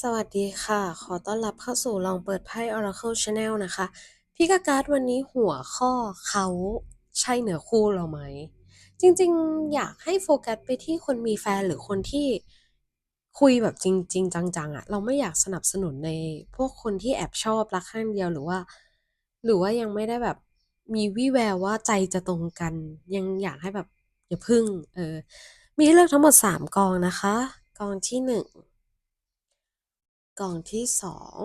สวัสดีค่ะ ขอต้อนรับเข้าสู่ลองเปิดไพ่ Oracle Channel นะคะ พี่กาการ์ดวันนี้หัวข้อเขาใช่เหนือคู่เราไหม จริงๆ อยากให้โฟกัสไปที่คนมีแฟนหรือคนที่คุยแบบจริง ๆ จังๆอะเราไม่อยากสนับสนุนในพวกคนที่แอบชอบรักข้างเดียวหรือว่า หรือว่ายังไม่ได้แบบมีวี่แววว่าใจจะตรงกัน ยังอยากให้แบบอย่าพึ่ง เออ มีให้เลือกทั้งหมด 3กองนะคะ กองที่ 1 กล่องที่2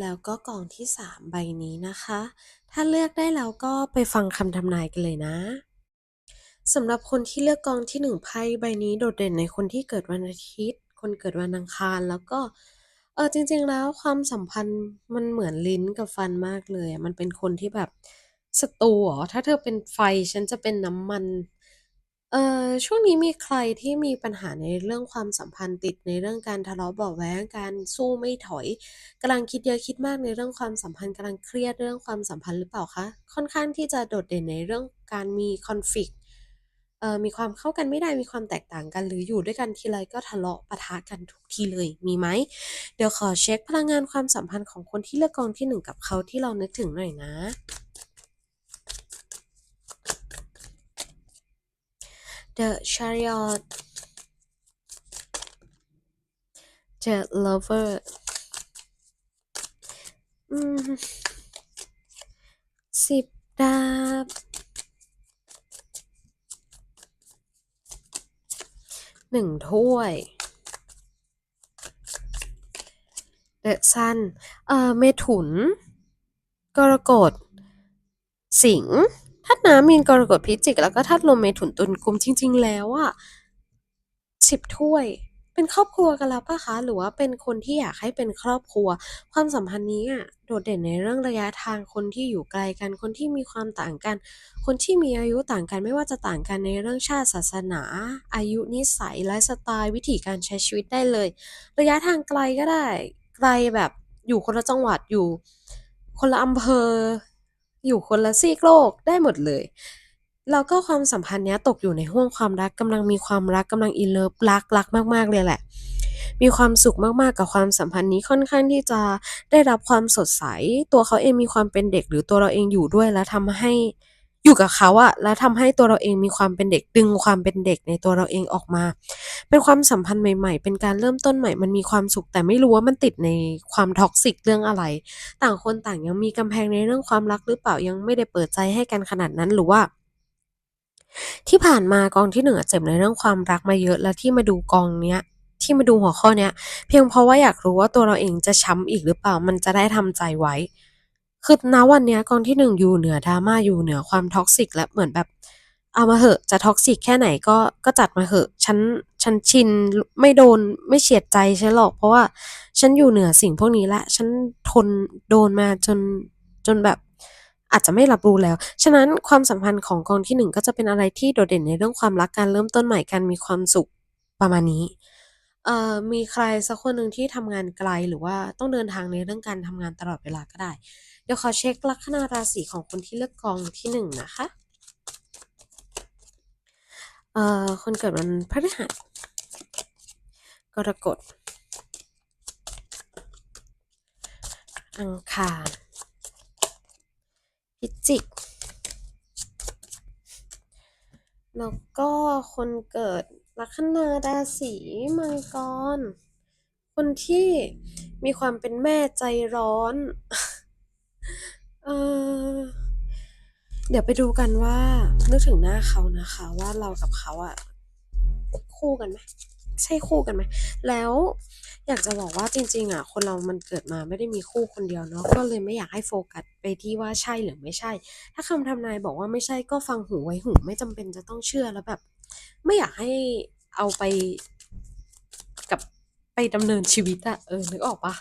แล้วก็กล่องที่3ใบนี้นะคะ ถ้าเลือกได้แล้วก็ไปฟังคำทำนายกันเลยนะสำหรับคนที่เลือกกองที่1ไพ่ใบนี้โดดเด่นในคนที่เกิดวันอาทิตย์ คนเกิดวันอังคารแล้วก็เออจริง ๆ แล้วความสัมพันธ์มันเหมือนลิ้นกับฟันมากเลย มันเป็นคนที่แบบศัตรูเหรอถ้าเธอเป็นไฟฉันจะเป็นน้ำมัน เอ่อ ช่วงนี้มีใครที่มีปัญหาในเรื่องความสัมพันธ์ ติดในเรื่องการทะเลาะเบาะแว้ง การสู้ไม่ถอย กำลังคิดเยอะคิดมากในเรื่องความสัมพันธ์ กำลังเครียดเรื่องความสัมพันธ์หรือเปล่าคะ ค่อนข้างที่จะโดดเด่นในเรื่องการมีคอนฟ lict เอ่อ มีความเข้ากันไม่ได้ มีความแตกต่างกัน หรืออยู่ด้วยกันทีไรก็ทะเลาะปะทะกันทุกทีเลย มีไหม เดี๋ยวขอเช็คพลังงานความสัมพันธ์ของคนที่เลือกกองที่หนึ่งกับเขาที่เรานึกถึงหน่อยนะ The Chariot The Lover สิบดาบ หนึ่งถ้วย The Sun เอ่อ เมถุน กรกฎ สิงห์าตุน้ำมีนกรกฎพิจิก แล้วก็ธาตุลมเมถุนตุลกุมจริง ๆ แล้วอะสิบถ้วย เป็นครอบครัวกันแล้วปะคะ หรือว่าเป็นคนที่อยากให้เป็นครอบครัว ความสัมพันธ์นี้อะโดดเด่นในเรื่องระยะทางคนที่อยู่ไกลกันคนที่มีความต่างกัน คนที่มีอายุต่างกันไม่ว่าจะต่างกันในเรื่องชาติศาสนา อายุนิสัยไลฟ์สไตล์วิถีการใช้ชีวิตได้เลย ระยะทางไกลก็ได้ไกลแบบอยู่คนละจังหวัดอยู่คนละอำเภอ อยู่คนละซีกโลกได้หมดเลย แล้วก็ความสัมพันธ์เนี้ยตกอยู่ในห้วงความรักกำลังมีความรักกำลังอินเลิฟรักรักมาก ๆ เลยแหละ มีความสุขมากๆกับความสัมพันธ์นี้ค่อนข้างที่จะได้รับความสดใส ตัวเขาเองมีความเป็นเด็กหรือตัวเราเองอยู่ด้วยแล้วทำให้ อยู่กับเขาอะแล้วทำให้ตัวเราเองมีความเป็นเด็กดึงความเป็นเด็กในตัวเราเองออกมา เป็นความสัมพันธ์ใหม่ ๆ เป็นการเริ่มต้นใหม่ มันมีความสุขแต่ไม่รู้ว่ามันติดในความท็อกซิกเรื่องอะไร ต่างคนต่างยังมีกำแพงในเรื่องความรักหรือเปล่ายังไม่ได้เปิดใจให้กันขนาดนั้นหรือว่าที่ผ่านมากองที่หนึ่งเจ็บในเรื่องความรักมาเยอะแล้วที่มาดูกองเนี้ยที่มาดูหัวข้อเนี้ย เพียงเพราะว่าอยากรู้ว่าตัวเราเองจะช้ำอีกหรือเปล่ามันจะได้ทำใจไว้ คือณวันเนี้ยกองที่หนึ่งอยู่เหนือ drama อยู่เหนือความท็อกซิกแล้วเหมือนแบบ เอามาเหอะจะท็อกซิกแค่ไหนก็ก็จัดมาเหอะฉันฉันชินไม่โดนไม่เฉียดใจฉันหรอก เพราะว่าฉันอยู่เหนือสิ่งพวกนี้ล้วฉันทนโดนมาจนจนแบบอาจจะไม่รับรู้แล้ว ฉะนั้นความสัมพันธ์ของกองที่หนึ่งก็จะเป็นอะไรที่โดดเด่นในเรื่องความรักการเริ่มต้นใหม่การมีความสุขประมาณนี้ อ่อมีใครสักคนหนึ่งที่ทำงานไกลหรือว่าต้องเดินทางในเรื่องการทำงานตลอดเวลาก็ได้ เดี๋ยวขอเช็คลัคนาราศีของคนที่เลือกกองที่หนึ่งนะคะเอ่อคนเกิดวันพฤหัสกรกฎอังคารพิจิก แล้วก็คนเกิด ลัคนาราศีมังกร คนที่มีความเป็นแม่ใจร้อน เออเดี๋ยวไปดูกันว่า นึกถึงหน้าเขานะคะ ว่าเรากับเขาอะคู่กันไหมใช่คู่กันไหม แล้วอยากจะบอกว่าจริง ๆอะคนเรามันเกิดมาไม่ได้มีคู่คนเดียวเนาะ ก็เลยไม่อยากให้โฟกัสไปที่ว่าใช่หรือไม่ใช่ ถ้าคำทำนายบอกว่าไม่ใช่ก็ฟังหูไว้หูไม่จำเป็นจะต้องเชื่อแล้วแบบ ไม่อยากให้ เอาไปกับไปดำเนินชีวิตอะเออนึกออกปล่า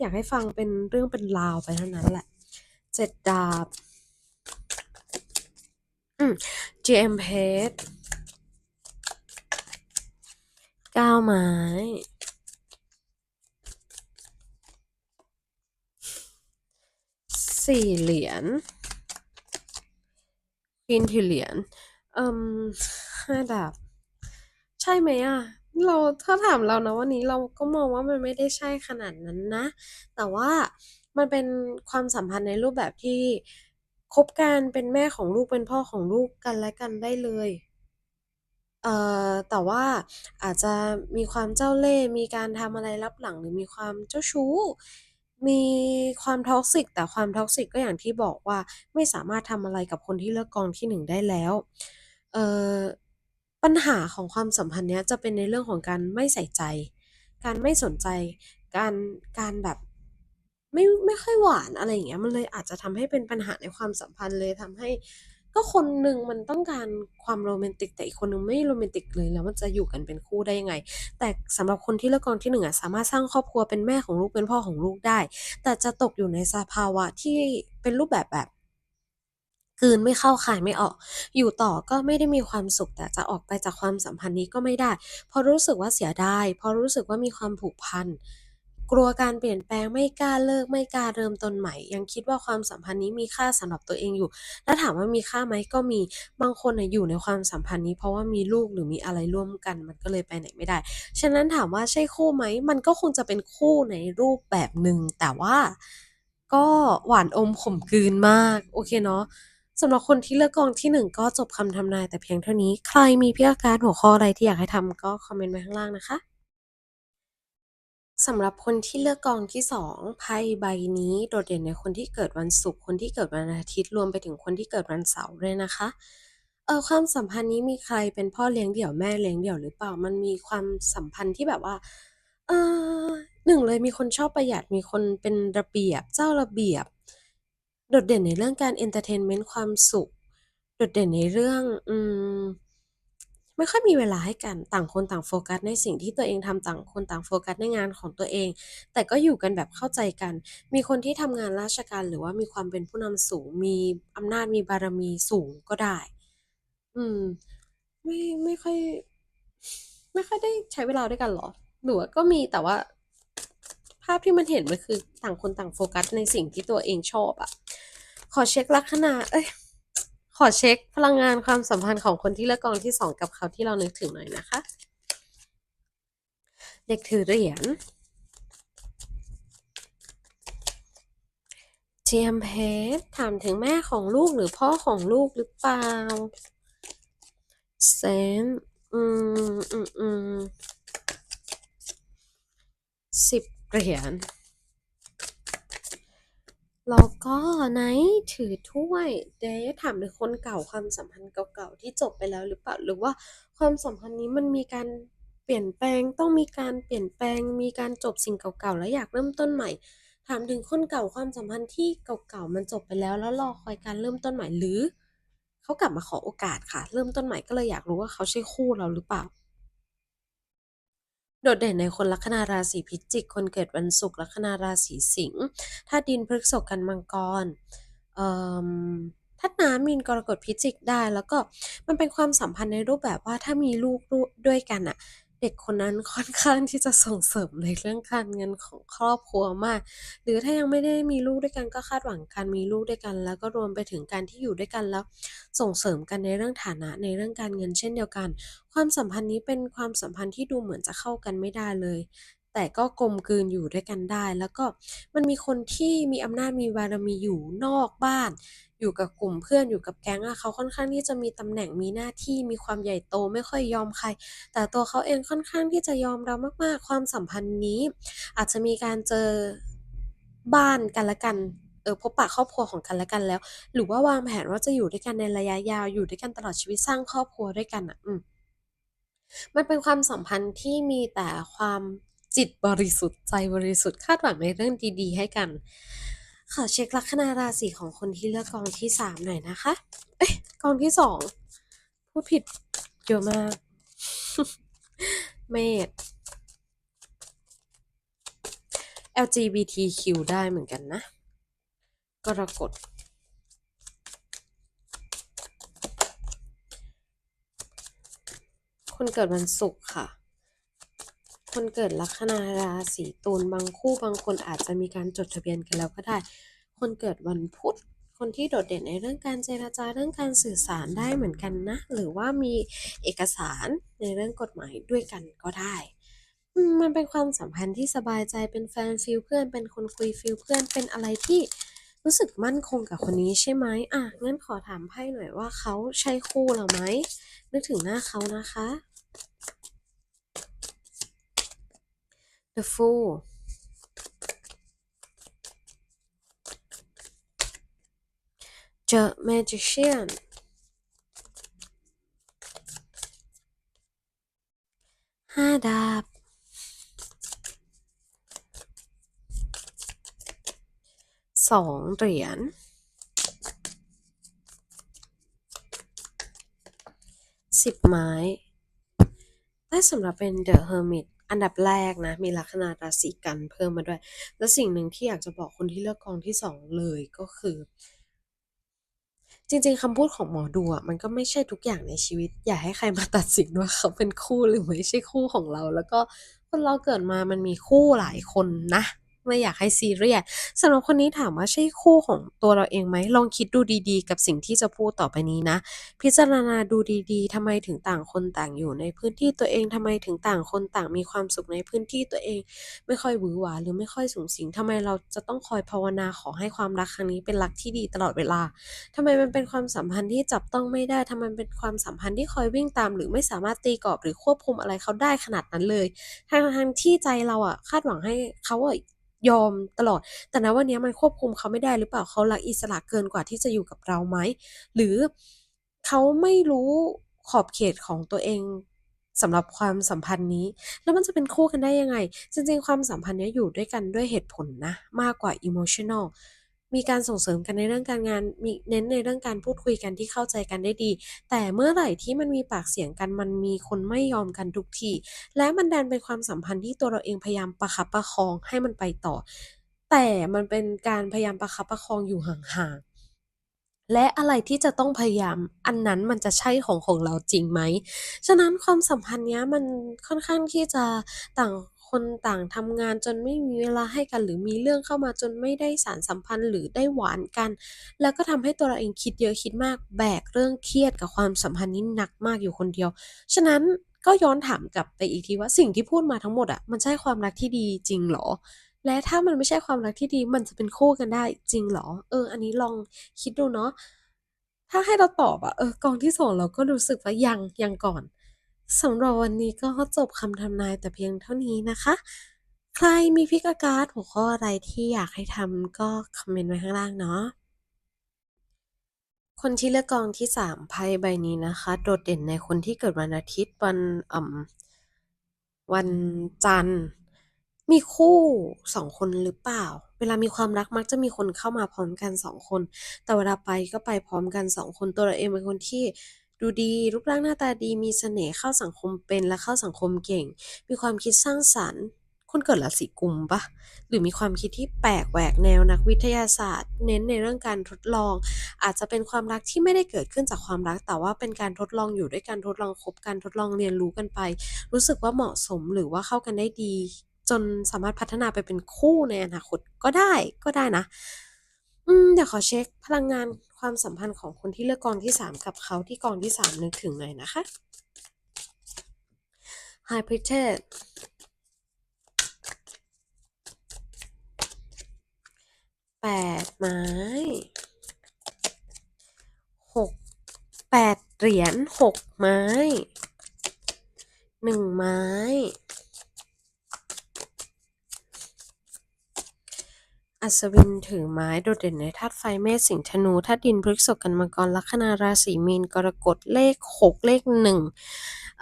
อยากให้ฟังเป็นเรื่องเป็นราวไปเท่านั้นแหละ7ดาบอืม GM Page 9ไม้4เหรียญ Queen ถือเหรียญเอ่อ5ดาบ ช่ไหมอะเราถ้าถามเรานะวันนี้เราก็มองว่ามันไม่ได้ใช่ขนาดนั้นนะ แต่ว่ามันเป็นความสัมพันธ์ในรูปแบบที่คบกันเป็นแม่ของลูกเป็นพ่อของลูกกันและกันได้เลยเอ่อแต่ว่าอาจจะมีความเจ้าเล่ห์มีการทำอะไรลับหลังหรือมีความเจ้าชู้ มีความ toxic แต่ความ toxic ก็อย่างที่บอกว่าไม่สามารถทำอะไรกับคนที่เลือกกองที่หนึ่งได้แล้ว เอ่อ ปัญหาของความสัมพันธ์เนี้ยจะเป็นในเรื่องของการไม่ใส่ใจ การไม่สนใจ การการแบบไม่ไม่ค่อยหวานอะไรอย่างเงี้ยมันเลยอาจจะทำให้เป็นปัญหาในความสัมพันธ์เลยทำให้ ก็คนหนึ่งมันต้องการความโรแมนติกแต่อีกคนหนึ่งไม่โรแมนติกเลยแล้วมันจะอยู่กันเป็นคู่ได้ยังไง แต่สำหรับคนที่เลือกกองที่หนึ่งอะสามารถสร้างครอบครัวเป็นแม่ของลูกเป็นพ่อของลูกได้ แต่จะตกอยู่ในสภาวะที่เป็นรูปแบบแบบ กืนไม่เข้าคายไม่ออก อยู่ต่อก็ไม่ได้มีความสุขแต่จะออกไปจากความสัมพันธ์นี้ก็ไม่ได้ เพราะรู้สึกว่าเสียดายเพราะรู้สึกว่ามีความผูกพันกลัวการเปลี่ยนแปลงไม่กล้าเลิกไม่กล้าเริ่มต้นใหม่ ยังคิดว่าความสัมพันธ์นี้มีค่าสำหรับตัวเองอยู่ถ้าถามว่ามีค่าไหมก็มีบางคนอยู่ในความสัมพันธ์นี้ เพราะว่ามีลูกหรือมีอะไรร่วมกัน มันก็เลยไปไหนไม่ได้ ฉะนั้นถามว่าใช่คู่ไหม มันก็คงจะเป็นคู่ในรูปแบบหนึ่งแต่ว่าก็หวานอมขมกลืนมาก โอเคเนาะ สำหรับคนที่เลือกกองที่หนึ่งก็จบคำทำนายแต่เพียงเท่านี้ ใครมีพิการหัวข้ออะไรที่อยากให้ทำก็คอมเมนต์ไว้ข้างล่างนะคะสำหรับคนที่เลือกกองที่สองไพ่ใบนี้โดดเด่นในคนที่เกิดวันศุกร์คนที่เกิดวันอาทิตย์รวมไปถึงคนที่เกิดวันเสาร์ด้วยนะคะเออความสัมพันธ์นี้มีใครเป็นพ่อเลี้ยงเดี่ยวแม่เลี้ยงเดี่ยวหรือเปล่ามันมีความสัมพันธ์ที่แบบว่าเออหนึ่งเลยมีคนชอบประหยัดมีคนเป็นระเบียบเจ้าระเบียบ โดดเด่นในเรื่องการเอนเตอร์เทนเมนต์ความสุข โดดเด่นในเรื่องอืมไม่ค่อยมีเวลาให้กันต่างคนต่างโฟกัสในสิ่งที่ตัวเองทำต่างคนต่างโฟกัสในงานของตัวเอง แต่ก็อยู่กันแบบเข้าใจกัน มีคนที่ทำงานราชการหรือว่ามีความเป็นผู้นำสูง มีอำนาจมีบารมีสูงก็ได้ อืม ไม่ไม่ค่อย ไม่ค่อยได้ใช้เวลาด้วยกันหรอ หรือว่าก็มีแต่ว่าาพที่มันเห็นมันคือต่างคนต่างโฟกัสในสิ่งที่ตัวเองชอบอะขอเช็คลัคนาเอ้ยขอเช็คพลังงานความสัมพันธ์ของคนที่เลือกกองที่สองกับเขาที่เรานึกถึงหน่อยนะคะ เด็กถือเหรียญเจียมเพชรถามถึงแม่ของลูกหรือพ่อของลูกหรือเปล่าเซนอืมอืมอืมสิบ เหรียญแล้วก็ไนท์ถือถ้วยเดย์ถามถึงคนเก่าความสัมพันธ์เก่าๆที่จบไปแล้วหรือเปล่าหรือว่าความสัมพันธ์นี้มันมีการเปลี่ยนแปลงต้องมีการเปลี่ยนแปลง มีการจบสิ่งเก่าๆแล้วอยากเริ่มต้นใหม่ ถามถึงคนเก่าความสัมพันธ์ที่เก่าๆมันจบไปแล้ว แล้วรอคอยการเริ่มต้นใหม่หรือเขากลับมาขอโอกาสค่ะ เริ่มต้นใหม่ก็เลยอยากรู้ว่าเขาใช่คู่เราหรือเปล่า โดดเด่นในคนลัคนาราศีพิจิก คนเกิดวันศุกร์ลัคนาราศีสิงห์ธาตุดินพฤกษกันมังกรธาตุน้ำมีนกรกฎพิจิกได้ แล้วก็มันเป็นความสัมพันธ์ในรูปแบบว่าถ้ามีลูกด้วยกันอะ เด็กคนนั้นค่อนข้างที่จะส่งเสริมในเรื่องการเงินของครอบครัวมาก หรือถ้ายังไม่ได้มีลูกด้วยกันก็คาดหวังการมีลูกด้วยกัน แล้วก็รวมไปถึงการที่อยู่ด้วยกันแล้ว ส่งเสริมกันในเรื่องฐานะในเรื่องการเงินเช่นเดียวกัน ความสัมพันธ์นี้เป็นความสัมพันธ์ที่ดูเหมือนจะเข้ากันไม่ได้เลย แต่ก็กลมกลืนอยู่ด้วยกันได้ แล้วก็มันมีคนที่มีอำนาจมีบารมีอยู่นอกบ้าน อยู่กับกลุ่มเพื่อนอยู่กับแก๊งอะเขาค่อนข้างที่จะมีตำแหน่งมีหน้าที่มีความใหญ่โตไม่ค่อยยอมใคร แต่ตัวเขาเองค่อนข้างที่จะยอมเรามาก ๆ ความสัมพันธ์นี้ อาจจะมีการเจอบ้านกันละกันเออพบปะครอบครัวของกันและกันแล้ว หรือว่าวางแผนว่าจะอยู่ด้วยกันในระยะยาวอยู่ด้วยกันตลอดชีวิตสร้างครอบครัวด้วยกันอะอืมมันเป็นความสัมพันธ์ที่มีแต่ความ จิตบริสุทธิ์ใจบริสุทธิ์คาดหวังในเรื่องดีๆ ให้กัน ขอเช็คลัคนาราศีของคนที่เลือกกองที่สามหน่อยนะคะ เอ้ยกองที่สองพูดผิดเยอะมาก เมษ LGBTQ ได้เหมือนกันนะ กรกฎคนเกิดวันศุกร์ค่ะ คนเกิดลัคนาราศีตุลบางคู่บางคนอาจจะมีการจดทะเบียนกันแล้วก็ได้ คนเกิดวันพุธ คนที่โดดเด่นในเรื่องการเจรจาเรื่องการสื่อสารได้เหมือนกันนะ หรือว่ามีเอกสารในเรื่องกฎหมายด้วยกันก็ได้ มันเป็นความสัมพันธ์ที่สบายใจเป็นแฟนฟีลเพื่อน เป็นคนคุยฟีลเพื่อนเป็นอะไรที่รู้สึกมั่นคงกับคนนี้ใช่ไหมอะงั้นขอถามไพ่หน่อยว่าเขาใช่คู่เราไหมนึกถึงหน้าเขานะคะ The Fool The Magician ห้าดาบสองเหรียญสิบไม้และสำหรับเป็น The Hermit อันดับแรกนะ มีลัคนาราศีกันเพิ่มมาด้วย และสิ่งหนึ่งที่อยากจะบอกคนที่เลือกกองที่สองเลยก็คือ จริงๆคำพูดของหมอดูอะมันก็ไม่ใช่ทุกอย่างในชีวิต อย่าให้ใครมาตัดสินว่าเขาเป็นคู่หรือไม่ใช่คู่ของเรา แล้วก็คนเราเกิดมามันมีคู่หลายคนนะ ไม่อยากให้ซีเรียสสำหรับคนนี้ถามว่าใช่คู่ของตัวเราเองไหมลองคิดดูดีๆ กับสิ่งที่จะพูดต่อไปนี้นะ พิจารณาดูดีๆทำไมถึงต่างคนต่างอยู่ในพื้นที่ตัวเองทำไมถึงต่างคนต่างมีความสุขในพื้นที่ตัวเอง ไม่ค่อยหวือหวาหรือไม่ค่อยสุงสิงทำไมเราจะต้องคอยภาวนาขอให้ความรักครั้งนี้เป็นรักที่ดีตลอดเวลาทำไมมันเป็นความสัมพันธ์ที่จับต้องไม่ได้ทำไมมันเป็นความสัมพันธ์ที่คอยวิ่งตาม หรือไม่สามารถตีกรอบหรือควบคุมอะไรเขาได้ขนาดนั้นเลยทั้งๆที่ใจเราอะคาดหวังให้เขาอะ ยอมตลอด แต่ณวันเนี้ยมันควบคุมเขาไม่ได้หรือเปล่าเขารักอิสระเกินกว่าที่จะอยู่กับเราไหม หรือเขาไม่รู้ขอบเขตของตัวเองสำหรับความสัมพันธ์นี้ แล้วมันจะเป็นคู่กันได้ยังไง จริงๆ ความสัมพันธ์เนี้ยอยู่ด้วยกันด้วยเหตุผลนะ มากกว่า emotional มี มีการส่งเสริมกันในเรื่องการงาน มีเน้นในเรื่องการพูดคุยกันที่เข้าใจกันได้ดี แต่เมื่อไหร่ที่มันมีปากเสียงกันมันมีคนไม่ยอมกันทุกที และมันดันเป็นความสัมพันธ์ที่ตัวเราเองพยายามประคับประคองให้มันไปต่อ แต่มันเป็นการพยายามประคับประคองอยู่ห่างๆ และอะไรที่จะต้องพยายาม อันนั้นมันจะใช่ของของเราจริงไหม ฉะนั้นความสัมพันธ์เนี้ยมันค่อนข้างที่จะต่าง คนต่างทำงานจนไม่มีเวลาให้กัน หรือมีเรื่องเข้ามาจนไม่ได้สานสัมพันธ์หรือได้หวานกัน แล้วก็ทำให้ตัวเราเองคิดเยอะคิดมากแบกเรื่องเครียดกับความสัมพันธ์นี้หนักมากอยู่คนเดียว ฉะนั้นก็ย้อนถามกลับไปอีกทีว่าสิ่งที่พูดมาทั้งหมดอะมันใช่ความรักที่ดีจริงหรอ และถ้ามันไม่ใช่ความรักที่ดีมันจะเป็นคู่กันได้จริงหรอ เออ อันนี้ลองคิดดูเนาะถ้าให้เราตอบอะเออกองที่2เราก็รู้สึกว่ายังยังก่อน สำหรับวันนี้ก็จบคำทำนายแต่เพียงเท่านี้นะคะ ใครมี Pick a Card หัวข้ออะไรที่อยากให้ทำก็คอมเมนต์ไว้ข้างล่างเนาะคนที่เลือกกองที่3ไพ่ใบนี้นะคะ โดดเด่นในคนที่เกิดวันอาทิตย์วันอ่อวันจันทร์ มีคู่2คนหรือเปล่า เวลามีความรักมักจะมีคนเข้ามาพร้อมกัน2คน แต่เวลาไปก็ไปพร้อมกัน2คนตัวเราเองเป็นคนที่ ดูดีรูปร่างหน้าตาดีมีเสน่ห์เข้าสังคมเป็นและเข้าสังคมเก่ง มีความคิดสร้างสรรค์ คุณเกิดราศีกุมปล่าหรือมีความคิดที่แปลกแหวกแนวนักวิทยาศาสตร์ เน้นในเรื่องการทดลอง อาจจะเป็นความรักที่ไม่ได้เกิดขึ้นจากความรัก แต่ว่าเป็นการทดลองอยู่ด้วยกันทดลองคบกันทดลองเรียนรู้กันไป รู้สึกว่าเหมาะสมหรือว่าเข้ากันได้ดี จนสามารถพัฒนาไปเป็นคู่ในอนาคตก็ได้ก็ได้นะ อืมเดี๋ยวขอเช็กพลังงานความสัมพันธ์ของคนที่เลือกกองที่3กับเขาที่กองที่3นึกถึงหน่อยนะคะ High Priestess 8ไม้6 8เหรียญ6ไม้1ไม้ อัศวินถือไม้ โดดเด่นในธาตุไฟเมษสิงห์ธนูธาตุดินพฤษกันมังกรลัคนาราศีมีนกรกฎเลขหกเลข1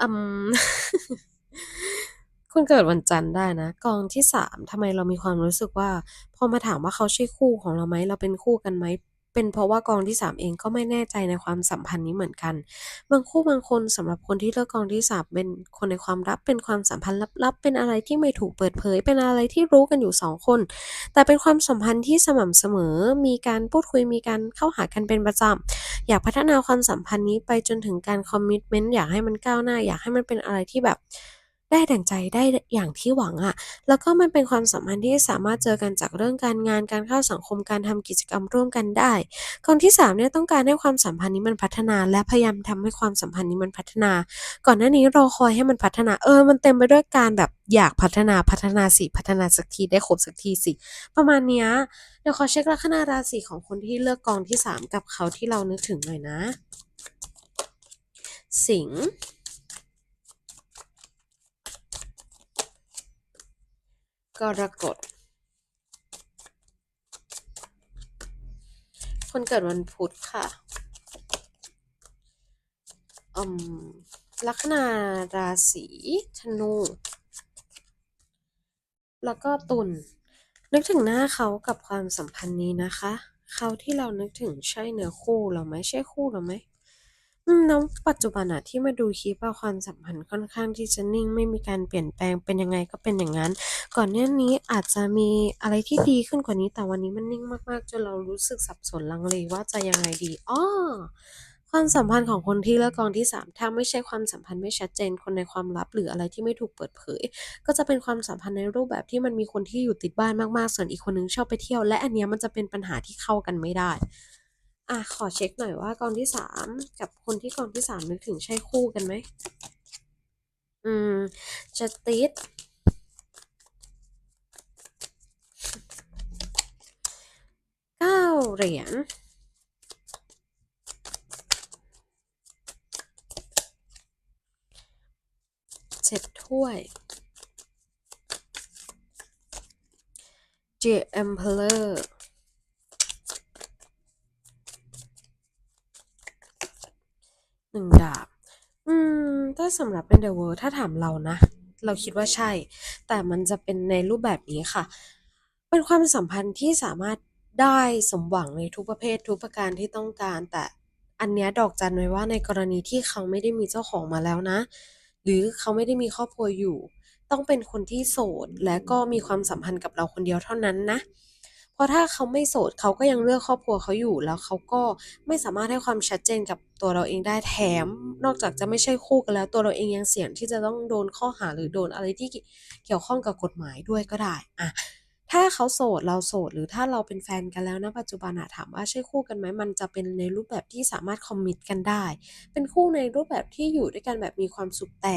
อืมคุณเกิดวันจันทร์ได้นะ กองที่สามทำไมเรามีความรู้สึกว่า พอมาถามว่าเขาใช่คู่ของเราไหมเราเป็นคู่กันไหม เป็นเพราะว่ากองที่ 3 เองก็ไม่แน่ใจในความสัมพันธ์นี้เหมือนกัน บางคู่บางคนสำหรับคนที่เลือกกองที่ 3 เป็นคนในความลับเป็นความสัมพันธ์ลับๆ เป็นอะไรที่ไม่ถูกเปิดเผย เป็นอะไรที่รู้กันอยู่ 2 คน แต่เป็นความสัมพันธ์ที่สม่ำเสมอ มีการพูดคุยมีการเข้าหากันเป็นประจำอยากพัฒนาความสัมพันธ์นี้ไปจนถึงการคอมมิตเมนต์อยากให้มันก้าวหน้า อยากให้มันเป็นอะไรที่แบบ ได้ดั่งใจได้อย่างที่หวังอะแล้วก็มันเป็นความสัมพันธ์ที่สามารถเจอกันจากเรื่องการงานการเข้าสังคมการทำกิจกรรมร่วมกันได้ คนที่3เนี่ยต้องการให้ความสัมพันธ์นี้มันพัฒนา และพยายามทำให้ความสัมพันธ์นี้มันพัฒนา ก่อนหน้านี้รอคอยให้มันพัฒนาเออ มันเต็มไปด้วยการแบบอยากพัฒนาพัฒนาสิพัฒนาสักทีได้ครบสักทีสิ ประมาณเนี้ยเดี๋ยวขอเช็คลัคนาราศีของคนที่เลือกกองที่สามกับเขาที่เรานึกถึงหน่อยนะ สิงห์ กรกฎ คนเกิดวันพุธค่ะอืมลัคนาราศีธนู แล้วก็ตุลนึกถึงหน้าเขากับความสัมพันธ์นี้นะคะ เขาที่เรานึกถึงใช่เนื้อคู่เราไหมใช่คู่เราไหม อืม แล้วปัจจุบันอะที่มาดูคลิปอะความสัมพันธ์ค่อนข้างที่จะนิ่ง ไม่มีการเปลี่ยนแปลง เป็นยังไงก็เป็นอย่างนั้น ก่อนหน้านี้อาจจะมีอะไรที่ดีขึ้นกว่านี้ แต่วันนี้มันนิ่งมาก ๆ จนเรารู้สึกสับสนลังเลว่าจะยังไงดี อ้อ ความสัมพันธ์ของคนที่เลือกกองที่ 3 ถ้าไม่ใช่ความสัมพันธ์ไม่ชัดเจน คนในความลับ หรืออะไรที่ไม่ถูกเปิดเผย ก็จะเป็นความสัมพันธ์ในรูปแบบที่มันมีคนที่อยู่ติดบ้านมาก ๆ ส่วนอีกคนนึงชอบไปเที่ยว และอันเนี้ยมันจะเป็นปัญหาที่เข้ากันไม่ได้ อะขอเช็คหน่อยว่ากองที่สามกับคนที่กองที่สามนึกถึงใช่คู่กันไหม อืม จะติด เก้าเหรียญเจ็ดถ้วย The Emperor หนึ่งดาบ อืม ถ้าสำหรับเป็น The World ถ้าถามเรานะ เราคิดว่าใช่ แต่มันจะเป็นในรูปแบบนี้ค่ะ เป็นความสัมพันธ์ที่สามารถได้สมหวังในทุกประเภททุกประการที่ต้องการ แต่อันเนี้ยดอกจันไว้ว่าในกรณีที่เขาไม่ได้มีเจ้าของมาแล้วนะ หรือเขาไม่ได้มีครอบครัวอยู่ ต้องเป็นคนที่โสดและก็มีความสัมพันธ์กับเราคนเดียวเท่านั้นนะ เพราะถ้าเขาไม่โสดเขาก็ยังเลือกครอบครัวเขาอยู่แล้วเขาก็ไม่สามารถให้ความชัดเจนกับตัวเราเองได้แถม นอกจากจะไม่ใช่คู่กันแล้ว ตัวเราเองยังเสี่ยงที่จะต้องโดนข้อหาหรือโดนอะไรที่เกี่ยวข้องกับกฎหมายด้วยก็ได้อะถ้าเขาโสดเราโสดหรือถ้าเราเป็นแฟนกันแล้วณปัจจุบันอะถามว่าใช่คู่กันไหมมันจะเป็นในรูปแบบที่สามารถคอมมิตกันได้ เป็นคู่ในรูปแบบที่อยู่ด้วยกันแบบมีความสุขแต่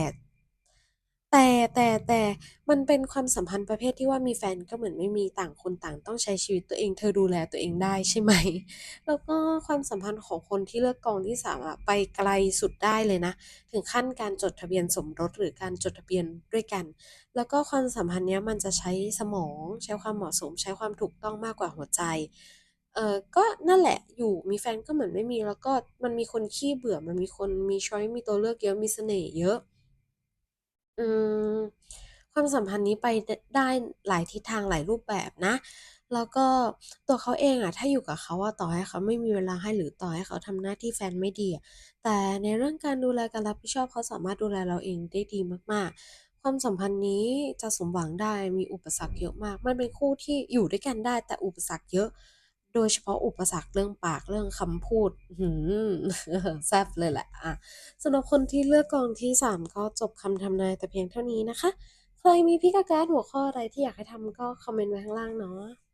แต่ แต่ แต่ มันเป็นความสัมพันธ์ประเภทที่ว่ามีแฟนก็เหมือนไม่มี ต่างคนต่างต้องใช้ชีวิตตัวเอง เธอดูแลตัวเองได้ใช่ไหม แล้วก็ความสัมพันธ์ของคนที่เลือกกองที่สามอะไปไกลสุดได้เลยนะ ถึงขั้นการจดทะเบียนสมรสหรือการจดทะเบียนด้วยกัน แล้วก็ความสัมพันธ์เนี้ยมันจะใช้สมอง ใช้ความเหมาะสม ใช้ความถูกต้องมากกว่าหัวใจ เออก็นั่นแหละ อยู่ มีแฟนก็เหมือนไม่มี แล้วก็มันมีคนขี้เบื่อ มันมีคนมีช้อยมีตัวเลือกเยอะ มีเสน่ห์เยอะ อืม ความสัมพันธ์นี้ไปได้หลายทิศทางหลายรูปแบบนะ แล้วก็ตัวเขาเองอะถ้าอยู่กับเขาอะต่อให้เขาไม่มีเวลาให้หรือต่อให้เขาทำหน้าที่แฟนไม่ดีอะแต่ในเรื่องการดูแลการรับผิดชอบเขาสามารถดูแลเราเองได้ดีมากๆ ความสัมพันธ์นี้จะสมหวังได้มีอุปสรรคเยอะมาก มันเป็นคู่ที่อยู่ด้วยกันได้แต่อุปสรรคเยอะ โดยเฉพาะอุปสรรคเรื่องปากเรื่องคำพูดหืมแซ่บเลยแหละอะสำหรับคนที่เลือกกองที่ 3 ก็จบคำทำนายแต่เพียงเท่านี้นะคะ ใครมีพิกาการหัวข้ออะไรที่อยากให้ทำก็คอมเมนต์ไว้ข้างล่างเนาะ